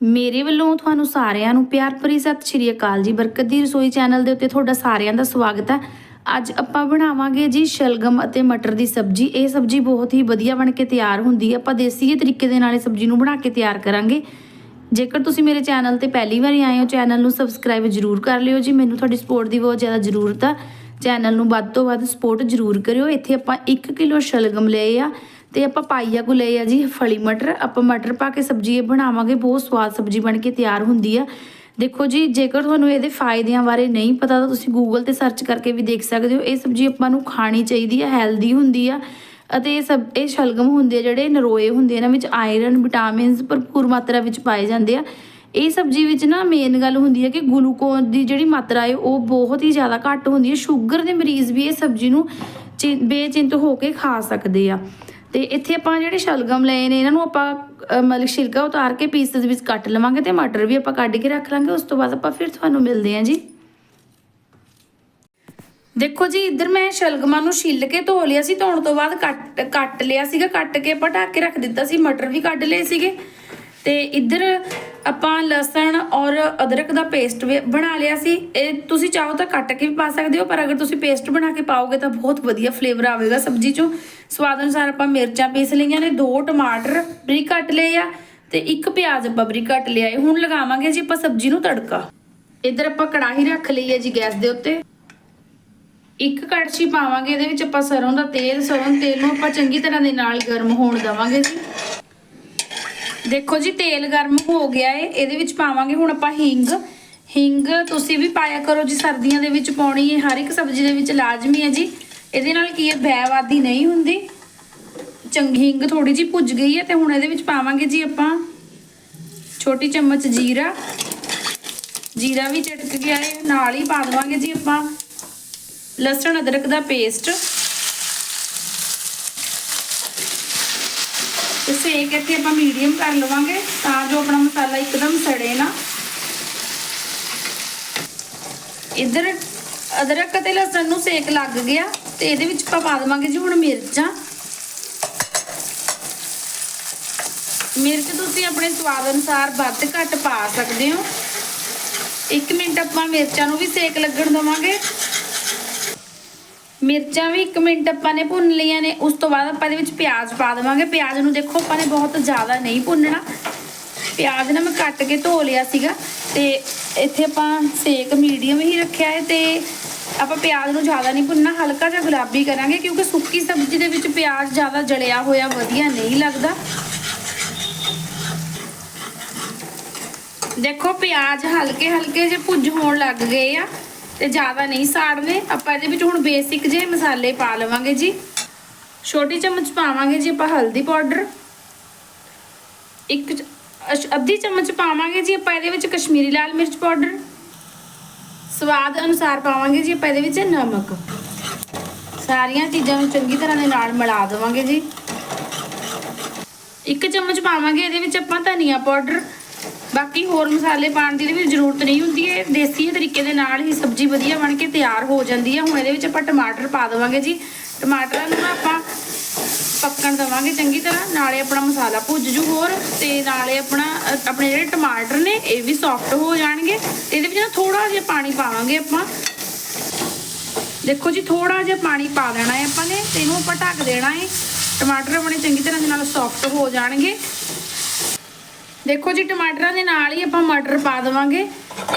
ਮੇਰੇ ਵੱਲੋਂ ਤੁਹਾਨੂੰ ਸਾਰਿਆਂ ਨੂੰ ਪਿਆਰ ਭਰੀ ਸਤਿ ਸ਼੍ਰੀ ਅਕਾਲ ਜੀ। ਬਰਕਤ ਦੀ ਰਸੋਈ ਚੈਨਲ ਦੇ ਉੱਤੇ ਤੁਹਾਡਾ ਸਾਰਿਆਂ ਦਾ ਸਵਾਗਤ ਹੈ। ਅੱਜ ਆਪਾਂ ਬਣਾਵਾਂਗੇ ਜੀ ਸ਼ਲਗਮ ਅਤੇ ਮਟਰ ਦੀ ਸਬਜ਼ੀ। ਇਹ ਸਬਜ਼ੀ ਬਹੁਤ ਹੀ ਵਧੀਆ ਬਣ ਕੇ ਤਿਆਰ ਹੁੰਦੀ ਹੈ। ਆਪਾਂ ਦੇਸੀ ਤਰੀਕੇ ਦੇ ਨਾਲ ਇਹ ਸਬਜ਼ੀ ਨੂੰ ਬਣਾ ਕੇ ਤਿਆਰ ਕਰਾਂਗੇ। ਜੇਕਰ ਤੁਸੀਂ ਮੇਰੇ ਚੈਨਲ ਤੇ ਪਹਿਲੀ ਵਾਰੀ ਆਏ ਹੋ, ਚੈਨਲ ਨੂੰ ਸਬਸਕ੍ਰਾਈਬ ਜਰੂਰ ਕਰ ਲਿਓ ਜੀ। ਮੈਨੂੰ ਤੁਹਾਡੀ ਸਪੋਰਟ ਦੀ ਬਹੁਤ ਜ਼ਿਆਦਾ ਜ਼ਰੂਰਤ ਆ। ਚੈਨਲ ਨੂੰ ਵੱਧ ਤੋਂ ਵੱਧ ਸਪੋਰਟ ਜਰੂਰ ਕਰਿਓ। ਇੱਥੇ ਆਪਾਂ 1 ਕਿਲੋ ਸ਼ਲਗਮ ਲਏ ਆ ਤੇ ਆਪਾਂ ਪਾਈਆ ਕੋ ਲਏ ਆ ਜੀ ਫਲੀ ਮਟਰ। ਆਪਾਂ ਮਟਰ ਪਾ ਕੇ ਸਬਜ਼ੀ ਇਹ ਬਣਾਵਾਂਗੇ ਬਹੁਤ ਸਵਾਦ ਸਬਜ਼ੀ ਬਣ ਕੇ ਤਿਆਰ ਹੁੰਦੀ ਆ। ਦੇਖੋ ਜੀ ਜੇਕਰ ਤੁਹਾਨੂੰ ਇਹਦੇ ਫਾਇਦਿਆਂ ਬਾਰੇ ਨਹੀਂ ਪਤਾ ਤਾਂ ਤੁਸੀਂ ਗੂਗਲ ਤੇ ਸਰਚ ਕਰਕੇ ਵੀ ਦੇਖ ਸਕਦੇ ਹੋ। ਇਹ ਸਬਜ਼ੀ ਆਪਾਂ ਨੂੰ ਖਾਣੀ ਚਾਹੀਦੀ ਹੈ ਹੈਲਦੀ ਹੁੰਦੀ ਆ ਅਤੇ ਇਹ ਸਭ ਇਹ ਸ਼ਲਗਮ ਹੁੰਦੇ ਆ ਜਿਹੜੇ ਨਰੋਏ ਹੁੰਦੇ ਆ, ਇਹਨਾਂ ਵਿੱਚ ਆਇਰਨ ਵਿਟਾਮਿਨਸ ਭਰਪੂਰ ਮਾਤਰਾ ਵਿੱਚ ਪਾਏ ਜਾਂਦੇ ਆ। ਇਹ ਸਬਜ਼ੀ ਵਿੱਚ ਨਾ ਮੇਨ ਗੱਲ ਹੁੰਦੀ ਹੈ ਕਿ ਗਲੂਕੋਜ਼ ਦੀ ਜਿਹੜੀ ਮਾਤਰਾ ਹੈ, ਉਹ ਬਹੁਤ ਹੀ ਜ਼ਿਆਦਾ ਘੱਟ ਹੁੰਦੀ ਹੈ। ਸ਼ੂਗਰ ਦੇ ਮਰੀਜ਼ ਵੀ ਇਹ ਸਬਜ਼ੀ ਨੂੰ ਬੇਚਿੰਤ ਹੋ ਕੇ ਖਾ ਸਕਦੇ ਆ। ਤੇ ਇੱਥੇ ਆਪਾਂ ਜਿਹੜੇ ਸ਼ਲਗਮ ਲਏ ਨੇ, ਇਹਨਾਂ ਨੂੰ ਆਪਾਂ ਮਤਲਬ ਛਿਲਕਾ ਉਤਾਰ ਕੇ ਪੀਸਸ ਵਿੱਚ ਕੱਟ ਲਵਾਂਗੇ ਤੇ ਮਟਰ ਵੀ ਆਪਾਂ ਕੱਢ ਕੇ ਰੱਖ ਲਾਂਗੇ। ਉਸ ਤੋਂ ਬਾਅਦ ਆਪਾਂ ਫਿਰ ਤੁਹਾਨੂੰ ਮਿਲਦੇ ਹਾਂ ਜੀ। ਦੇਖੋ ਜੀ, ਇੱਧਰ ਮੈਂ ਸ਼ਲਗਮਾਂ ਨੂੰ ਛਿੱਲ ਕੇ ਧੋ ਲਿਆ ਸੀ, ਧੋਣ ਤੋਂ ਬਾਅਦ ਕੱਟ ਕੱਟ ਲਿਆ ਸੀਗਾ। ਕੱਟ ਕੇ ਆਪਾਂ ਢੱਕ ਕੇ ਰੱਖ ਦਿੱਤਾ ਸੀ, ਮਟਰ ਵੀ ਕੱਢ ਲਏ ਸੀਗੇ। ਤੇ ਇੱਧਰ ਆਪਾਂ ਲਸਣ ਔਰ ਅਦਰਕ ਦਾ ਪੇਸਟ ਵੀ ਬਣਾ ਲਿਆ ਸੀ। ਇਹ ਤੁਸੀਂ ਚਾਹੋ ਤਾਂ ਕੱਟ ਕੇ ਵੀ ਪਾ ਸਕਦੇ ਹੋ, ਪਰ ਅਗਰ ਤੁਸੀਂ ਪੇਸਟ ਬਣਾ ਕੇ ਪਾਓਗੇ ਤਾਂ ਬਹੁਤ ਵਧੀਆ ਫਲੇਵਰ ਆਵੇਗਾ ਸਬਜ਼ੀ 'ਚੋਂ। ਸਵਾਦ ਅਨੁਸਾਰ ਆਪਾਂ ਮਿਰਚਾਂ ਪੀਸ ਲਈਆਂ ਨੇ, ਦੋ ਟਮਾਟਰ ਬਰੀਕ ਕੱਟ ਲਏ ਆ ਤੇ ਇੱਕ ਪਿਆਜ਼ ਆਪਾਂ ਬਰੀਕ ਕੱਟ ਲਿਆ ਹੈ ਹੁਣ ਲਗਾਵਾਂਗੇ ਜੀ ਆਪਾਂ ਸਬਜ਼ੀ ਨੂੰ ਤੜਕਾ। ਇੱਧਰ ਆਪਾਂ ਕੜਾਹੀ ਰੱਖ ਲਈ ਹੈ ਜੀ ਗੈਸ ਦੇ ਉੱਤੇ। ਇੱਕ ਕੜਛੀ ਪਾਵਾਂਗੇ, ਇਹਦੇ ਵਿੱਚ ਆਪਾਂ ਸਰੋਂ ਦਾ ਤੇਲ, ਸਰੋਂ ਤੇਲ ਨੂੰ ਆਪਾਂ ਚੰਗੀ ਤਰ੍ਹਾਂ ਦੇ ਨਾਲ ਗਰਮ ਹੋਣ ਦੇਵਾਂਗੇ ਜੀ। ਦੇਖੋ ਜੀ, ਤੇਲ ਗਰਮ ਹੋ ਗਿਆ ਏ, ਇਹਦੇ ਵਿੱਚ ਪਾਵਾਂਗੇ ਹੁਣ ਆਪਾਂ ਹਿੰਗ। ਹਿੰਗ ਤੁਸੀਂ ਵੀ ਪਾਇਆ ਕਰੋ ਜੀ, ਸਰਦੀਆਂ ਦੇ ਵਿੱਚ ਪਾਉਣੀ ਹੈ ਹਰ ਇੱਕ ਸਬਜ਼ੀ ਦੇ ਵਿੱਚ ਲਾਜ਼ਮੀ ਹੈ ਜੀ। ਇਹਦੇ ਨਾਲ ਕੀ ਹੈ ਬੈਵਾਦੀ ਨਹੀਂ ਹੁੰਦੀ। ਚੰਗੀ ਹਿੰਗ ਥੋੜੀ ਜੀ ਭੁੱਜ ਗਈ ਹੈ ਤੇ ਹੁਣ ਇਹਦੇ ਵਿੱਚ ਪਾਵਾਂਗੇ ਜੀ ਆਪਾਂ ਛੋਟੀ ਚਮਚ ਜੀਰਾ। ਜੀਰਾ ਵੀ ਚਟਕ ਗਿਆ ਹੈ ਨਾਲ ਹੀ ਪਾ ਦੇਵਾਂਗੇ ਜੀ ਆਪਾਂ ਲਸਣ ਅਦਰਕ ਦਾ ਪੇਸਟ। ਤੇ ਸੇਕ ਇੱਥੇ ਆਪਾਂ ਮੀਡੀਅਮ ਕਰ ਲਵਾਂਗੇ ਤਾਂ ਜੋ ਆਪਣਾ ਮਸਾਲਾ ਇੱਕਦਮ ਸੜੇ ਨਾ। ਇੱਧਰ ਅਦਰਕ ਅਤੇ ਲਸਣ ਨੂੰ ਸੇਕ ਲੱਗ ਗਿਆ ਤੇ ਇਹਦੇ ਵਿੱਚ ਆਪਾਂ ਪਾ ਦੇਵਾਂਗੇ ਜੀ ਹੁਣ ਮਿਰਚਾਂ। ਮਿਰਚ ਤੁਸੀਂ ਆਪਣੇ ਸਵਾਦ ਅਨੁਸਾਰ ਵੱਧ ਘੱਟ ਪਾ ਸਕਦੇ ਹੋ। 1 ਮਿੰਟ ਆਪਾਂ ਮਿਰਚਾਂ ਨੂੰ ਵੀ ਸੇਕ ਲੱਗਣ ਦਵਾਂਗੇ। ਮਿਰਚਾਂ ਵੀ 1 ਮਿੰਟ ਆਪਾਂ ਨੇ ਭੁੰਨ ਲਈਆਂ ਨੇ, ਉਸ ਤੋਂ ਬਾਅਦ ਆਪਾਂ ਇਹਦੇ ਵਿੱਚ ਪਿਆਜ਼ ਪਾ ਦੇਵਾਂਗੇ। ਪਿਆਜ਼ ਨੂੰ ਦੇਖੋ, ਆਪਾਂ ਨੇ ਬਹੁਤ ਜ਼ਿਆਦਾ ਨਹੀਂ ਭੁੰਨਣਾ। ਪਿਆਜ਼ ਨਾ ਮੈਂ ਕੱਟ ਕੇ ਧੋ ਲਿਆ ਸੀਗਾ, ਤੇ ਇੱਥੇ ਆਪਾਂ ਸੇਕ ਮੀਡੀਅਮ ਹੀ ਰੱਖਿਆ ਹੈ ਤੇ ਆਪਾਂ ਪਿਆਜ਼ ਨੂੰ ਜ਼ਿਆਦਾ ਨਹੀਂ ਭੁੰਨਣਾ, ਹਲਕਾ ਜਿਹਾ ਗੁਲਾਬੀ ਕਰਾਂਗੇ, ਕਿਉਂਕਿ ਸੁੱਕੀ ਸਬਜ਼ੀ ਦੇ ਵਿੱਚ ਪਿਆਜ਼ ਜ਼ਿਆਦਾ ਜਲਿਆ ਹੋਇਆ ਵਧੀਆ ਨਹੀਂ ਲੱਗਦਾ। ਦੇਖੋ, ਪਿਆਜ਼ ਹਲਕੇ ਹਲਕੇ ਜੇ ਭੁੱਜ ਹੋਣ ਲੱਗ ਗਏ ਆ। ਤੇ ਜ਼ਿਆਦਾ ਨਹੀਂ ਸਾੜਨੇ। ਆਪਾਂ ਇਹਦੇ ਵਿੱਚ ਹੁਣ ਬੇਸਿਕ ਜਿਹੇ ਮਸਾਲੇ ਪਾ ਲਵਾਂਗੇ ਜੀ। ਛੋਟੀ ਚਮਚ ਪਾਵਾਂਗੇ ਜੀ ਆਪਾਂ ਹਲਦੀ ਪਾਊਡਰ। ਇੱਕ ਅੱਧੀ ਚਮਚ ਪਾਵਾਂਗੇ ਜੀ ਆਪਾਂ ਇਹਦੇ ਵਿੱਚ ਕਸ਼ਮੀਰੀ ਲਾਲ ਮਿਰਚ ਪਾਊਡਰ। ਸਵਾਦ ਅਨੁਸਾਰ ਪਾਵਾਂਗੇ ਜੀ ਆਪਾਂ ਇਹਦੇ ਵਿੱਚ ਨਮਕ। ਸਾਰੀਆਂ ਚੀਜ਼ਾਂ ਨੂੰ ਚੰਗੀ ਤਰ੍ਹਾਂ ਦੇ ਨਾਲ ਮਿਲਾ ਦੇਵਾਂਗੇ ਜੀ। ਇੱਕ ਚਮਚ ਪਾਵਾਂਗੇ ਇਹਦੇ ਵਿੱਚ ਆਪਾਂ ਧਨੀਆ ਪਾਊਡਰ। ਬਾਕੀ ਹੋਰ ਮਸਾਲੇ ਪਾਉਣ ਦੀ ਇਹਦੇ ਵਿੱਚ ਜ਼ਰੂਰਤ ਨਹੀਂ ਹੁੰਦੀ ਹੈ ਦੇਸੀ ਤਰੀਕੇ ਦੇ ਨਾਲ ਹੀ ਸਬਜ਼ੀ ਵਧੀਆ ਬਣ ਕੇ ਤਿਆਰ ਹੋ ਜਾਂਦੀ ਹੈ ਹੁਣ ਇਹਦੇ ਵਿੱਚ ਆਪਾਂ ਟਮਾਟਰ ਪਾ ਦੇਵਾਂਗੇ ਜੀ। ਟਮਾਟਰਾਂ ਨੂੰ ਨਾ ਆਪਾਂ ਪੱਕਣ ਦੇਵਾਂਗੇ ਚੰਗੀ ਤਰ੍ਹਾਂ, ਨਾਲੇ ਆਪਣਾ ਮਸਾਲਾ ਭੁੱਜ ਜੂ ਹੋਰ ਤੇ ਨਾਲੇ ਆਪਣਾ, ਆਪਣੇ ਜਿਹੜੇ ਟਮਾਟਰ ਨੇ, ਇਹ ਵੀ ਸੌਫਟ ਹੋ ਜਾਣਗੇ। ਤੇ ਇਹਦੇ ਵਿੱਚ ਨਾ ਥੋੜਾ ਜਿਹਾ ਪਾਣੀ ਪਾਵਾਂਗੇ ਆਪਾਂ। ਦੇਖੋ ਜੀ ਥੋੜਾ ਜਿਹਾ ਪਾਣੀ ਪਾ ਦੇਣਾ ਹੈ ਆਪਾਂ ਨੇ, ਤੇ ਇਹਨੂੰ ਆਪਾਂ ਢੱਕ ਦੇਣਾ ਹੈ। ਟਮਾਟਰ ਆਪਣੇ ਚੰਗੀ ਤਰ੍ਹਾਂ ਦੇ ਨਾਲ ਸੌਫਟ ਹੋ ਜਾਣਗੇ। ਦੇਖੋ ਜੀ, ਟਮਾਟਰਾਂ ਦੇ ਨਾਲ ਹੀ ਆਪਾਂ ਮਟਰ ਪਾ ਦੇਵਾਂਗੇ।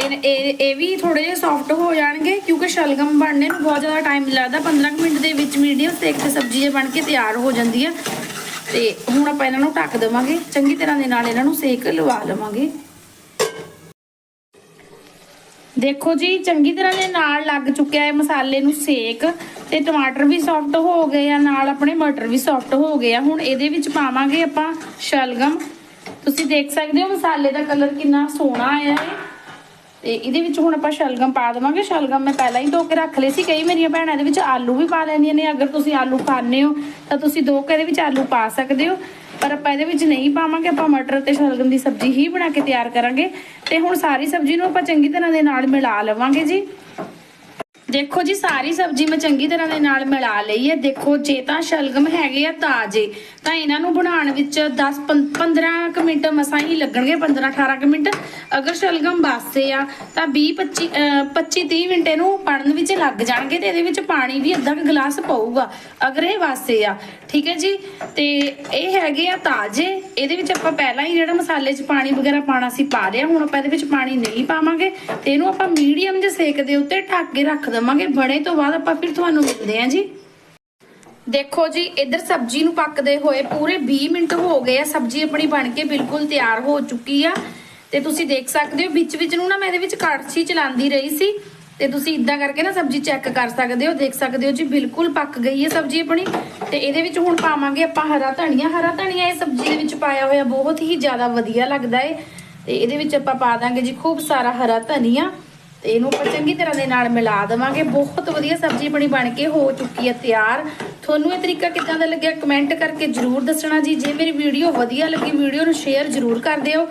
ਇਹ ਇਹ ਇਹ ਵੀ ਥੋੜੇ ਜਿਹਾ ਸੌਫਟ ਹੋ ਜਾਣਗੇ, ਕਿਉਂਕਿ ਸ਼ਲਗਮ ਬਣਨੇ ਨੂੰ ਬਹੁਤ ਜ਼ਿਆਦਾ ਟਾਈਮ ਲੱਗਦਾ। 15 ਕੁ ਮਿੰਟ ਦੇ ਵਿੱਚ ਮੀਡੀਅਮ ਸੇਕ ਤੇ ਸਬਜ਼ੀ ਇਹ ਬਣ ਕੇ ਤਿਆਰ ਹੋ ਜਾਂਦੀ ਹੈ ਤੇ ਹੁਣ ਆਪਾਂ ਇਹਨਾਂ ਨੂੰ ਢੱਕ ਦੇਵਾਂਗੇ। ਚੰਗੀ ਤਰ੍ਹਾਂ ਦੇ ਨਾਲ ਇਹਨਾਂ ਨੂੰ ਸੇਕ ਲਵਾ ਲਵਾਂਗੇ। ਦੇਖੋ ਜੀ, ਚੰਗੀ ਤਰ੍ਹਾਂ ਦੇ ਨਾਲ ਲੱਗ ਚੁੱਕਿਆ ਹੈ ਮਸਾਲੇ ਨੂੰ ਸੇਕ। ਤੇ ਟਮਾਟਰ ਵੀ ਸੌਫਟ ਹੋ ਗਏ ਆ, ਨਾਲ ਆਪਣੇ ਮਟਰ ਵੀ ਸੌਫਟ ਹੋ ਗਏ ਆ। ਹੁਣ ਇਹਦੇ ਵਿੱਚ ਪਾਵਾਂਗੇ ਆਪਾਂ ਸ਼ਲਗਮ। ਤੁਸੀਂ ਦੇਖ ਸਕਦੇ ਹੋ ਮਸਾਲੇ ਦਾ ਕਲਰ ਕਿੰਨਾ ਸੋਹਣਾ ਆਇਆ ਹੈ ਤੇ ਇਹਦੇ ਵਿੱਚ ਹੁਣ ਆਪਾਂ ਸ਼ਲਗਮ ਪਾ ਦੇਵਾਂਗੇ। ਸ਼ਲਗਮ ਮੈਂ ਪਹਿਲਾਂ ਹੀ ਧੋ ਕੇ ਰੱਖ ਲਏ ਸੀ। ਕਈ ਮੇਰੀਆਂ ਭੈਣਾਂ ਇਹਦੇ ਵਿੱਚ ਆਲੂ ਵੀ ਪਾ ਲੈਂਦੀਆਂ ਨੇ। ਅਗਰ ਤੁਸੀਂ ਆਲੂ ਖਾਣੇ ਹੋ, ਤਾਂ ਤੁਸੀਂ ਦੋ ਕੁ ਇਹਦੇ ਵਿੱਚ ਆਲੂ ਪਾ ਸਕਦੇ ਹੋ। ਪਰ ਆਪਾਂ ਇਹਦੇ ਵਿੱਚ ਨਹੀਂ ਪਾਵਾਂਗੇ। ਆਪਾਂ ਮਟਰ ਤੇ ਸ਼ਲਗਮ ਦੀ ਸਬਜ਼ੀ ਹੀ ਬਣਾ ਕੇ ਤਿਆਰ ਕਰਾਂਗੇ। ਤੇ ਹੁਣ ਸਾਰੀ ਸਬਜ਼ੀ ਨੂੰ ਆਪਾਂ ਚੰਗੀ ਤਰ੍ਹਾਂ ਦੇ ਨਾਲ ਮਿਲਾ ਲਵਾਂਗੇ ਜੀ। ਦੇਖੋ ਜੀ, ਸਾਰੀ ਸਬਜ਼ੀ ਮੈਂ ਚੰਗੀ ਤਰ੍ਹਾਂ ਦੇ ਨਾਲ ਮਿਲਾ ਲਈ ਹੈ। ਦੇਖੋ, ਜੇ ਤਾਂ ਸ਼ਲਗਮ ਹੈਗੇ ਆ ਤਾਜ਼ੇ, ਤਾਂ ਇਹਨਾਂ ਨੂੰ ਬਣਾਉਣ ਵਿੱਚ 10 15 ਕੁ ਮਿੰਟ ਮਸਾਂ ਹੀ ਲੱਗਣਗੇ 15 18 ਕੁ ਮਿੰਟ। ਅਗਰ ਸ਼ਲਗਮ ਬਾਸੇ ਆ, ਤਾਂ 20 25 25 30 ਮਿੰਟ ਇਹਨੂੰ ਪੜਨ ਵਿੱਚ ਲੱਗ ਜਾਣਗੇ ਤੇ ਇਹਦੇ ਵਿੱਚ ਪਾਣੀ ਵੀ ਅੱਧਾ ਕੁ ਗਲਾਸ ਪਊਗਾ, ਅਗਰ ਇਹ ਵਾਸੇ ਆ। ਠੀਕ ਹੈ ਜੀ? ਤੇ ਇਹ ਹੈਗੇ ਆ ਤਾਜ਼ੇ, ਇਹਦੇ ਵਿੱਚ ਆਪਾਂ ਪਹਿਲਾਂ ਹੀ ਜਿਹੜਾ ਮਸਾਲੇ 'ਚ ਪਾਣੀ ਵਗੈਰਾ ਪਾਣਾ ਸੀ ਪਾ ਲਿਆ, ਹੁਣ ਆਪਾਂ ਇਹਦੇ ਵਿੱਚ ਪਾਣੀ ਨਹੀਂ ਪਾਵਾਂਗੇ। ਤੇ ਇਹਨੂੰ ਆਪਾਂ ਮੀਡੀਅਮ ਜਿਹੇ ਸੇਕ ਦੇ ਉੱਤੇ ਢੱਕ ਕੇ ਰੱਖ ਦੇਵਾਂਗੇ ਬਣੇ ਤੋਂ ਬਾਅਦ ਆਪਾਂ ਫਿਰ ਤੁਹਾਨੂੰ ਮਿਲਦੇ ਹਾਂ ਜੀ। ਦੇਖੋ ਜੀ, ਇੱਧਰ ਸਬਜ਼ੀ ਨੂੰ ਪੱਕਦੇ ਹੋਏ ਪੂਰੇ 20 ਮਿੰਟ ਹੋ ਗਏ ਆ, ਸਬਜ਼ੀ ਆਪਣੀ ਬਣ ਕੇ ਬਿਲਕੁਲ ਤਿਆਰ ਹੋ ਚੁੱਕੀ ਆ। ਤੇ ਤੁਸੀਂ ਦੇਖ ਸਕਦੇ ਹੋ, ਵਿੱਚ ਵਿੱਚ ਨੂੰ ਨਾ ਮੈਂ ਇਹਦੇ ਵਿੱਚ ਕੜਛੀ ਚਲਾਉਂਦੀ ਰਹੀ ਸੀ। ਤੇ ਤੁਸੀਂ ਇਦਾਂ ਕਰਕੇ ਨਾ ਸਬਜ਼ੀ ਚੈੱਕ ਕਰ ਸਕਦੇ ਹੋ, ਦੇਖ ਸਕਦੇ ਹੋ ਜੀ, ਬਿਲਕੁਲ ਪੱਕ ਗਈ ਹੈ ਸਬਜ਼ੀ ਆਪਣੀ। ਤੇ ਇਹਦੇ ਵਿੱਚ ਹੁਣ ਪਾਵਾਂਗੇ ਆਪਾਂ ਹਰਾ ਧਨੀਆ। ਹਰਾ ਧਨੀਆ ਇਹ ਸਬਜ਼ੀ ਦੇ ਵਿੱਚ ਪਾਇਆ ਹੋਇਆ ਬਹੁਤ ਹੀ ਜ਼ਿਆਦਾ ਵਧੀਆ ਲੱਗਦਾ ਹੈ ਤੇ ਇਹਦੇ ਵਿੱਚ ਆਪਾਂ ਪਾ ਦਾਂਗੇ ਜੀ, ਖੂਬ ਸਾਰਾ ਹਰਾ ਧਨੀਆ। ਤੇ ਇਹਨੂੰ ਆਪਾਂ ਚੰਗੀ ਤਰ੍ਹਾਂ ਦੇ ਨਾਲ ਮਿਲਾ ਦੇਵਾਂਗੇ। ਬਹੁਤ ਵਧੀਆ ਸਬਜ਼ੀ ਆਪਣੀ ਬਣ ਕੇ ਹੋ ਚੁੱਕੀ ਹੈ ਤਿਆਰ। ਤੁਹਾਨੂੰ ਇਹ ਤਰੀਕਾ ਕਿੱਦਾਂ ਦਾ ਲੱਗਿਆ ਕਮੈਂਟ ਕਰਕੇ ਜਰੂਰ ਦੱਸਣਾ ਜੀ। ਜੇ ਮੇਰੀ ਵੀਡੀਓ ਵਧੀਆ ਲੱਗੀ, ਵੀਡੀਓ ਨੂੰ ਸ਼ੇਅਰ ਜਰੂਰ ਕਰ ਦਿਓ।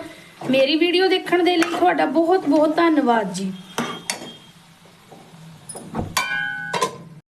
ਮੇਰੀ ਵੀਡੀਓ ਦੇਖਣ ਦੇ ਲਈ ਤੁਹਾਡਾ ਬਹੁਤ ਬਹੁਤ ਧੰਨਵਾਦ ਜੀ।